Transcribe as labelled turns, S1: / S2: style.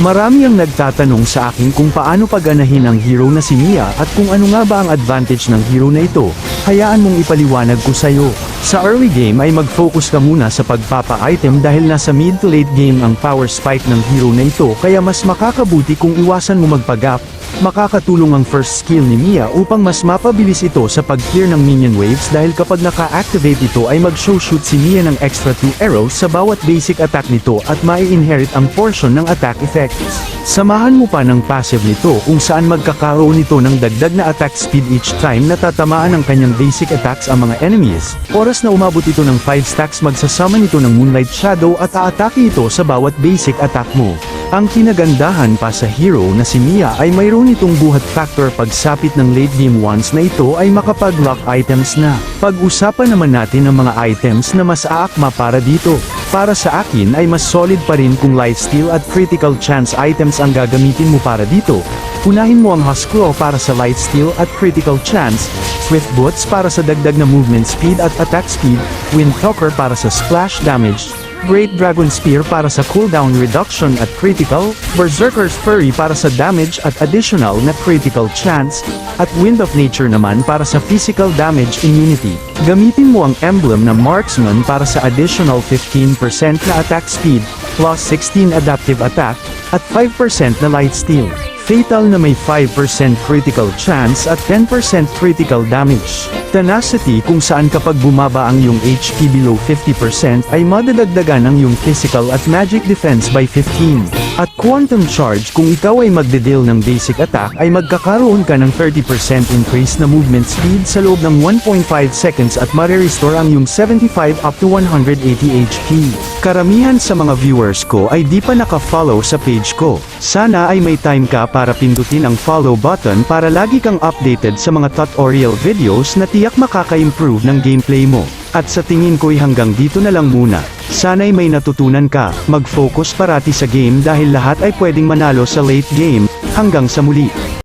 S1: Marami ang nagtatanong sa akin kung paano paganahin ang hero na si Mia at kung ano nga ba ang advantage ng hero na ito. Hayaan mong ipaliwanag ko sa'yo. Sa early game ay mag-focus ka muna sa pagpapa-item dahil nasa mid to late game ang power spike ng hero na ito kaya mas makakabuti kung iwasan mo magpagap. Makakatulong ang first skill ni Mia upang mas mapabilis ito sa pag-clear ng minion waves dahil kapag naka-activate ito ay mag-show shoot si Mia ng extra 2 arrows sa bawat basic attack nito at mai-inherit ang portion ng attack effects. Samahan mo pa ng passive nito kung saan magkakaroon nito ng dagdag na attack speed each time na tatamaan ng kanyang basic attacks ang mga enemies. Oras na umabot ito ng 5 stacks magsasama nito ng Moonlight Shadow at aatake ito sa bawat basic attack mo. Ang kinagandahan pa sa hero na si Mia ay mayroon itong buhat factor pagsapit ng late game once na ito ay makapag-lock items na. Pag-usapan naman natin ang mga items na mas aakma para dito. Para sa akin ay mas solid pa rin kung lifesteal at critical chance items ang gagamitin mo para dito. Unahin mo ang Huskrow para sa lifesteal at critical chance, Swift Boots para sa dagdag na movement speed at attack speed, Windtalker para sa splash damage, Great Dragon Spear para sa cooldown reduction at critical, Berserker's Fury para sa damage at additional na critical chance, at Wind of Nature naman para sa physical damage immunity. Gamitin mo ang emblem na Marksman para sa additional 15% na attack speed, plus 16 adaptive attack, at 5% na lifesteal. Fatal na may 5% critical chance at 10% critical damage. Tenacity kung saan kapag bumaba ang iyong HP below 50% ay madadagdagan ang iyong physical at magic defense by 15. At Quantum Charge kung ikaw ay magde-deal ng basic attack ay magkakaroon ka ng 30% increase na movement speed sa loob ng 1.5 seconds at mare-restore ang iyong 75 up to 180 HP. Karamihan sa mga viewers ko ay di pa naka-follow sa page ko. Sana ay may time ka para pindutin ang follow button para lagi kang updated sa mga tutorial videos na tiyak makaka-improve ng gameplay mo. At sa tingin ko'y hanggang dito na lang muna. Sana'y may natutunan ka, mag-focus parati sa game dahil lahat ay pwedeng manalo sa late game. Hanggang sa muli.